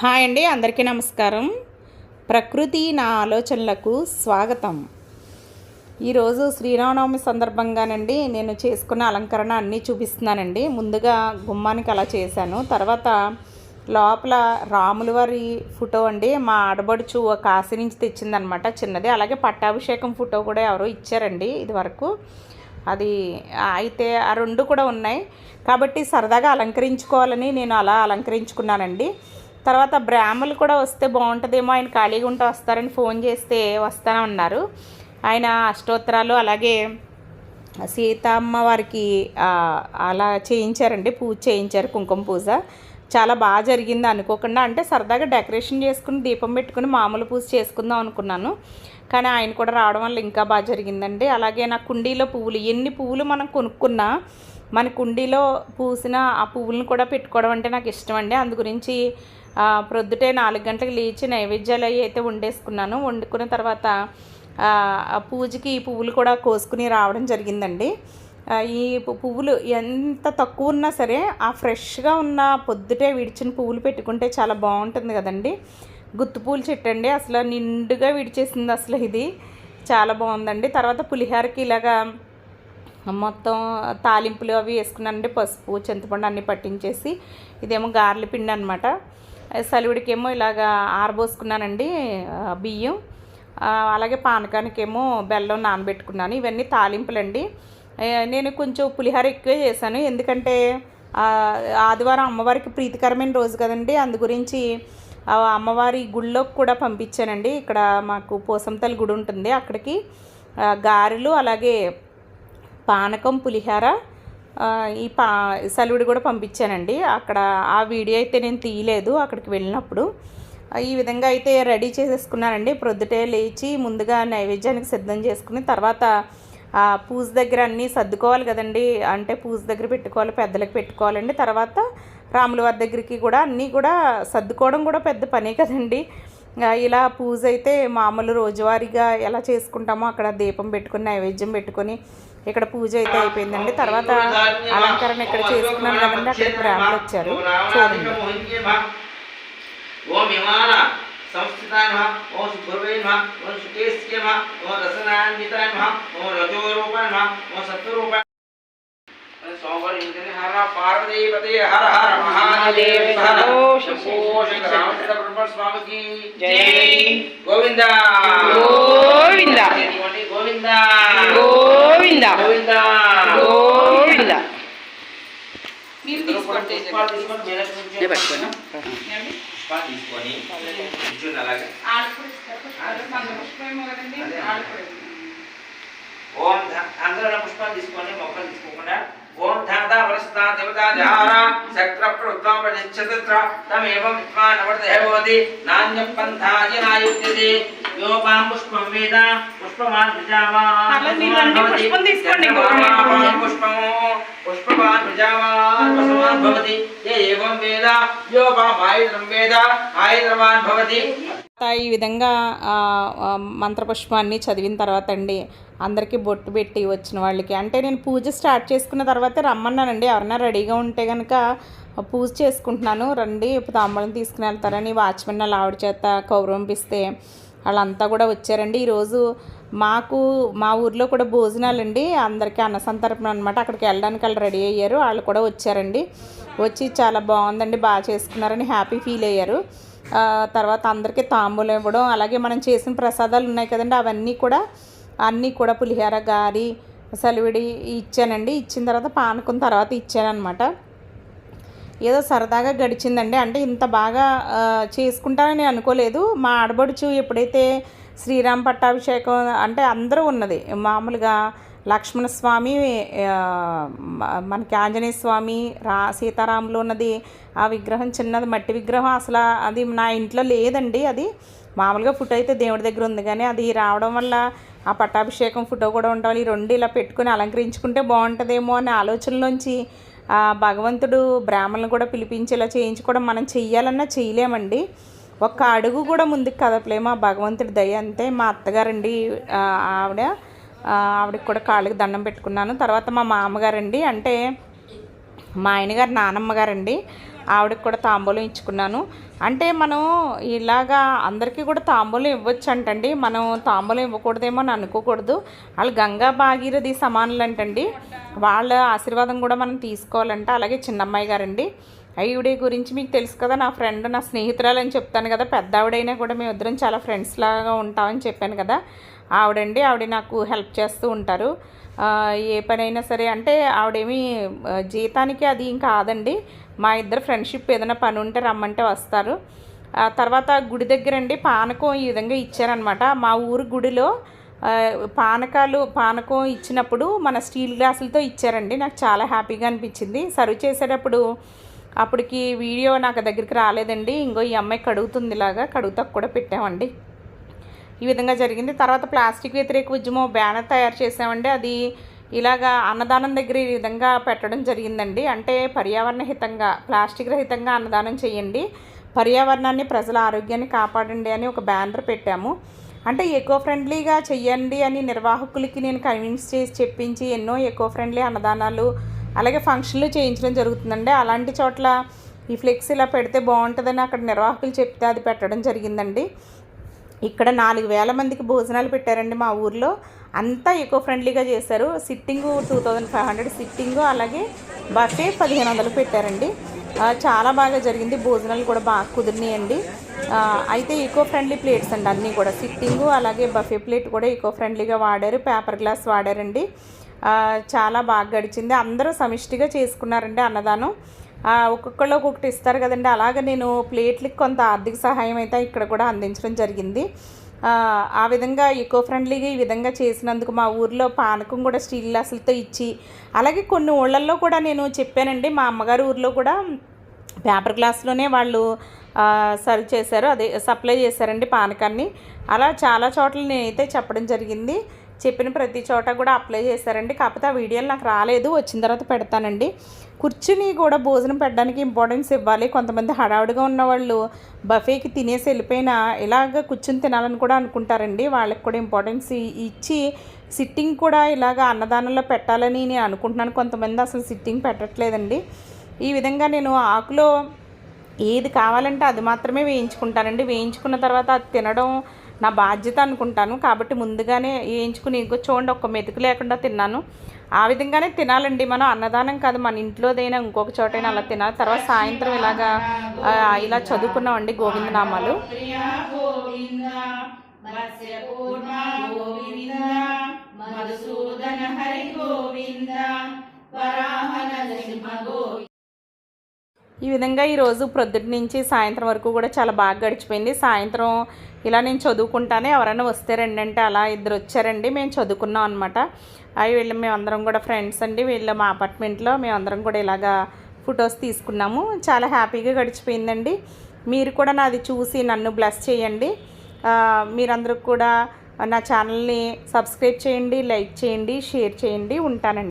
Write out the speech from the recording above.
Hi అండి అందరికీ నమస్కారం. ప్రకృతి నా ఆలోచనలకు స్వాగతం. ఈరోజు శ్రీరామనవమి సందర్భంగానండి నేను చేసుకున్న అలంకరణ అన్నీ చూపిస్తున్నానండి. ముందుగా గుమ్మానికి అలా చేశాను. తర్వాత లోపల రాముల వారి ఫోటో అండి మా ఆడబడుచు కాశీ నుంచి తెచ్చిందనమాట చిన్నది. అలాగే పట్టాభిషేకం ఫోటో కూడా ఎవరో ఇచ్చారండి ఇది వరకు అది అయితే ఆ రెండు కూడా ఉన్నాయి. కాబట్టి సరదాగా అలంకరించుకోవాలని నేను అలా అలంకరించుకున్నానండి. తర్వాత బ్రాహ్మలు కూడా వస్తే బాగుంటుందేమో ఆయన ఖాళీగా ఉంటే వస్తారని ఫోన్ చేస్తే వస్తానన్నారు. ఆయన అష్టోత్తరాలు అలాగే సీతమ్మ వారికి అలా చేయించారండి పూజ చేయించారు కుంకుమ పూజ. చాలా బాగా జరిగింది అనుకోకుండా అంటే సరదాగా డెకరేషన్ చేసుకుని దీపం పెట్టుకుని మామూలు పూజ చేసుకుందాం అనుకున్నాను. కానీ ఆయన కూడా రావడం వల్ల ఇంకా బాగా జరిగిందండి. అలాగే నా కుండీలో పువ్వులు ఎన్ని పువ్వులు మనం కొనుక్కున్నా మన కుండీలో పూసిన ఆ పువ్వులను కూడా పెట్టుకోవడం అంటే నాకు ఇష్టం అండి. అందు గురించి ప్రొద్దుటే నాలుగు గంటలకు లేచి నైవేద్యాలు అవి అయితే వండేసుకున్నాను. వండుకున్న తర్వాత ఆ, పూజకి ఈ పువ్వులు కూడా కోసుకుని రావడం జరిగిందండి. ఈ పువ్వులు ఎంత తక్కువ ఉన్నా సరే ఆ ఫ్రెష్గా ఉన్న పొద్దుటే విడిచిన పువ్వులు పెట్టుకుంటే చాలా బాగుంటుంది కదండి. గుత్తు పూలు చెట్టు అండి. అసలు నిండుగా విడిచేసింది అసలు ఇది. చాలా బాగుందండి. తర్వాత పులిహోరకి ఇలాగా మొత్తం తాలింపులు అవి వేసుకున్నానండి. పసుపు చింతపండు అన్నీ పట్టించేసి ఇదేమో గార్ల పిండి అనమాట సలివుడికేమో ఇలాగా ఆరబోసుకున్నానండి బియ్యం. అలాగే పానకానికేమో బెల్లం నానబెట్టుకున్నాను. ఇవన్నీ తాలింపులండి. నేను కొంచెం పులిహోర ఎక్కువే చేశాను. ఎందుకంటే ఆదివారం అమ్మవారికి ప్రీతికరమైన రోజు కదండి. అందు గురించి అమ్మవారి గుళ్ళోకి కూడా పంపించానండి. ఇక్కడ మాకు పోసంతల్లి గుడి ఉంటుంది అక్కడికి గారెలు అలాగే పానకం పులిహార ఈ పా సెలవుడు కూడా పంపించానండి. అక్కడ ఆ వీడియో అయితే నేను తీయలేదు అక్కడికి వెళ్ళినప్పుడు. ఈ విధంగా అయితే రెడీ చేసేసుకున్నానండి. ప్రొద్దుటే లేచి ముందుగా నైవేద్యానికి సిద్ధం చేసుకుని తర్వాత ఆ పూజ దగ్గర అన్నీ సర్దుకోవాలి కదండి. అంటే పూజ దగ్గర పెట్టుకోవాలి పెద్దలకు పెట్టుకోవాలండి. తర్వాత రాముల వారి దగ్గరికి కూడా అన్నీ కూడా సర్దుకోవడం కూడా పెద్ద పనే కదండి. ఇలా పూజ అయితే మామూలు రోజువారీగా ఎలా చేసుకుంటామో అక్కడ దీపం పెట్టుకుని నైవేద్యం పెట్టుకొని ఇక్కడ పూజ అయితే అయిపోయిందండి. తర్వాత అలంకరణ ఇక్కడ చేసుకున్నాను కదండి. అక్కడ బ్రాహ్మణులు వచ్చారు. చూడండి. ఓం విమాన సంస్థితాయ నమః ఓం సుభర్వే నమః ఓం సుకేశ్య నమః ఓం రసనాన్వితాయ నమః ఓం రజోరూపాయ నమః ఓం సత్వరూపాయ సోమవారం హర పార్వతీపతి హర హర మహాదేవ హర శంభో శంకర స్వామికి జై. గోవింద. గోవింద. గోవింద. గోవింద. గోవింద. గోవింద. మీరు తీసుకోండి. తీసుకొని అలాగే ఓం అందరూ పుష్పాలు తీసుకొని భవతి నాణ్యం పంథాయ నాయుజ్యతే యోపాం పుష్పం వేద పుష్పమాన్ ప్రజావాన్ పర్లేదు, మీరు రండి, పుష్పం తీసుకోండి, గౌరవం. పుష్పమాన్ పుష్పము పుష్పమాన్ ప్రజావాన్ పుష్పమాన్ భవతి ఏ ఏవం వేద యోపాం ఆయుధం వేద ఆయుధవాన్ భవతి ఈ విధంగా మంత్రపుష్పాన్ని చదివిన తర్వాత అండి అందరికీ బొట్టు పెట్టి వచ్చిన వాళ్ళకి. అంటే నేను పూజ స్టార్ట్ చేసుకున్న తర్వాతే రమ్మన్నానండి. ఎవరన్నా రెడీగా ఉంటే కనుక పూజ చేసుకుంటున్నాను. రండి ఇప్పుడు తాంబూలం తీసుకుని వెళ్తారని వాచ్మెన్ వాళ్ళ ఆవిడ చేత కౌరు పంపిస్తే వాళ్ళంతా కూడా వచ్చారండి. ఈరోజు మాకు మా ఊర్లో కూడా భోజనాలండి. అందరికీ అన్నసంతర్పణ అనమాట అక్కడికి వెళ్ళడానికి వాళ్ళు రెడీ అయ్యారు. వాళ్ళు కూడా వచ్చారండి. వచ్చి చాలా బాగుందండి. బాగా చేసుకున్నారని హ్యాపీ ఫీల్ అయ్యారు. తర్వాత అందరికీ తాంబూలం ఇవ్వడం అలాగే మనం చేసిన ప్రసాదాలు ఉన్నాయి కదండి. అవన్నీ కూడా అన్నీ కూడా పులిహోర గారి సలివిడి ఇచ్చానండి. ఇచ్చిన తర్వాత పానకం తర్వాత ఇచ్చానమాట ఏదో సరదాగా గడిచిందండి. అంటే ఇంత బాగా చేసుకుంటానని అనుకోలేదు. మా ఆడబడుచు ఎప్పుడైతే శ్రీరామ్ పట్టాభిషేకం అంటే అందరూ ఉన్నది. మామూలుగా లక్ష్మణస్వామి స్వామి మనకి ఆంజనేయ స్వామి రా సీతారాములు ఉన్నది. ఆ విగ్రహం చిన్నది మట్టి విగ్రహం అసలు అది నా ఇంట్లో లేదండి. అది మామూలుగా ఫుట్ అయితే దేవుడి దగ్గర ఉంది. కానీ అది రావడం వల్ల ఆ పట్టాభిషేకం ఫోటో కూడా ఉండాలి. ఈ రెండు ఇలా పెట్టుకుని అలంకరించుకుంటే బాగుంటుందేమో అనే ఆలోచనలోంచి ఆ భగవంతుడు బ్రాహ్మణులు కూడా పిలిపించేలా చేయించుకోవడం మనం చెయ్యాలన్నా చేయలేమండి ఒక్క అడుగు కూడా ముందుకు కదపలేము. ఆ భగవంతుడి దయ అంతే. మా అత్తగారండి ఆవిడ ఆవిడకి కూడా కాళ్ళకి దండం పెట్టుకున్నాను. తర్వాత మా మామగారండి అంటే మా ఆయన గారు నానమ్మ గారండి ఆవిడకి కూడా తాంబూలం ఇచ్చుకున్నాను. అంటే మనం ఇలాగా అందరికీ కూడా తాంబూలం ఇవ్వచ్చు అంటండి మనం తాంబూలం ఇవ్వకూడదేమో అని అనుకోకూడదు. వాళ్ళు గంగా భాగీరథి సమానులు అంటండి వాళ్ళ ఆశీర్వాదం కూడా మనం తీసుకోవాలంట. అలాగే చిన్నమ్మాయి గారండి. ఈవిడ గురించి మీకు తెలుసు కదా నా ఫ్రెండ్ నా స్నేహితురాలు అని చెప్తాను కదా. పెద్ద ఆవిడైనా కూడా మేము ఇద్దరం చాలా ఫ్రెండ్స్ లాగా ఉంటామని చెప్పాను కదా. ఆవిడండి ఆవిడ నాకు హెల్ప్ చేస్తూ ఉంటారు. ఏ పనైనా సరే అంటే ఆవిడేమి జీతానికి అది ఇంకా కాదండి. మా ఇద్దరు ఫ్రెండ్షిప్ ఏదైనా పని ఉంటే రమ్మంటే వస్తారు. ఆ తర్వాత గుడి దగ్గరండి పానకం ఈ విధంగా ఇచ్చారనమాట మా ఊరు గుడిలో పానకాలు పానకం ఇచ్చినప్పుడు మన స్టీల్ గ్లాసులతో ఇచ్చారండి. నాకు చాలా హ్యాపీగా అనిపించింది. సర్వ్ చేసేటప్పుడు అప్పటికి వీడియో నాకు దగ్గరికి రాలేదండి. ఇంకో ఈ అమ్మాయి కడుగుతుంది ఇలాగా కడుగుతా కూడా పెట్టామండి. ఈ విధంగా జరిగింది. తర్వాత ప్లాస్టిక్ వ్యతిరేక ఉద్యమం బ్యానర్ తయారు చేసామండి అది ఇలాగా అన్నదానం దగ్గర ఈ విధంగా పెట్టడం జరిగిందండి. అంటే పర్యావరణ హితంగా ప్లాస్టిక్ రహితంగా అన్నదానం చేయండి. పర్యావరణాన్ని ప్రజల ఆరోగ్యాన్ని కాపాడండి అని ఒక బ్యానర్ పెట్టాము. అంటే ఎకో ఫ్రెండ్లీగా చెయ్యండి అని నిర్వాహకులకి నేను కన్విన్స్ చేసి చెప్పించి ఎన్నో ఎకో ఫ్రెండ్లీ అన్నదానాలు అలాగే ఫంక్షన్లు చేయించడం జరుగుతుందండి. అలాంటి చోట్ల ఈ ఫ్లెక్స్ ఇలా పెడితే బాగుంటుందని అక్కడ నిర్వాహకులు చెప్తే అది పెట్టడం జరిగిందండి. ఇక్కడ నాలుగు వేల మందికి భోజనాలు పెట్టారండి మా ఊర్లో. అంతా ఎకో ఫ్రెండ్లీగా చేశారు. Sitting two thousand five hundred sitting అలాగే బఫే పదిహేను వందలు పెట్టారండి. చాలా బాగా జరిగింది. భోజనాలు కూడా బాగా కుదిరినాయండి. అయితే ఈకో ఫ్రెండ్లీ ప్లేట్స్ అండి అన్నీ కూడా. సిట్టింగు అలాగే బఫే ప్లేట్ కూడా ఈకో ఫ్రెండ్లీగా వాడారు. పేపర్ గ్లాస్ వాడారండి. చాలా బాగా గడిచింది. అందరూ సమిష్టిగా చేసుకున్నారండి అన్నదానం. ఒక్కొక్కళ్ళు ఒక్కొక్కటి ఇస్తారు కదండి. అలాగే నేను ప్లేట్లకి కొంత ఆర్థిక సహాయం అయితే ఇక్కడ కూడా అందించడం జరిగింది. ఆ, ఆ విధంగా ఈకో ఫ్రెండ్లీగా ఈ విధంగా చేసినందుకు మా ఊర్లో పానకం కూడా స్టీల్ గ్లాసులతో ఇచ్చి అలాగే కొన్ని ఊళ్ళల్లో కూడా నేను చెప్పానండి మా అమ్మగారి ఊర్లో కూడా పేపర్ గ్లాస్లోనే వాళ్ళు సర్వ్ చేశారు. అదే సప్లై చేశారండి పానకాన్ని. అలా చాలా చోట్ల నేనైతే చెప్పడం జరిగింది. చెప్పిన ప్రతి చోట కూడా అప్లై చేశారండి. కాకపోతే ఆ వీడియోలు నాకు రాలేదు. వచ్చిన తర్వాత పెడతానండి. కూర్చుని కూడా భోజనం పెట్టడానికి ఇంపార్టెన్స్ ఇవ్వాలి. కొంతమంది హడావుడిగా ఉన్న వాళ్ళు బఫేకి తినేసి వెళ్ళిపోయినా ఇలాగ కూర్చుని తినాలని కూడా అనుకుంటారండి. వాళ్ళకి కూడా ఇంపార్టెన్స్ ఇచ్చి సిట్టింగ్ కూడా ఇలాగ అన్నదానంలో పెట్టాలని నేను అనుకుంటున్నాను. కొంతమంది అసలు సిట్టింగ్ పెట్టట్లేదండి. ఈ విధంగా నేను ఆకులో ఏది కావాలంటే అది మాత్రమే వేయించుకుంటానండి. వేయించుకున్న తర్వాత అది తినడం నా బాధ్యత అనుకుంటాను. కాబట్టి ముందుగానే వేయించుకుని ఇంకో చూడండి ఒక్క మెతుకు లేకుండా తిన్నాను. ఆ విధంగానే తినాలండి. మనం అన్నదానం కాదు మన ఇంట్లోదైనా ఇంకొక చోటైనా అలా తినాలి. తర్వాత సాయంత్రం ఇలాగా ఇలా చదువుకున్నామండి గోవిందనామాలు. మధుసూదన హరి గోవింద గోవింద. ఈ విధంగా ఈరోజు ప్రొద్దుటి నుంచి సాయంత్రం వరకు కూడా చాలా బాగా గడిచిపోయింది. సాయంత్రం ఇలా నేను చదువుకుంటానే ఎవరైనా వస్తే రండి అంటే అలా ఇద్దరు వచ్చారండి. మేము చదువుకున్నాం అనమాట అవి వీళ్ళు మేమందరం కూడా ఫ్రెండ్స్ అండి. వీళ్ళ మా అపార్ట్మెంట్లో మేమందరం కూడా ఇలాగా ఫొటోస్ తీసుకున్నాము. చాలా హ్యాపీగా గడిచిపోయిందండి. మీరు కూడా నాది చూసి నన్ను బ్లెస్ చేయండి. మీరందరూ కూడా నా ఛానల్ని సబ్స్క్రైబ్ చేయండి లైక్ చేయండి షేర్ చేయండి. ఉంటానండి.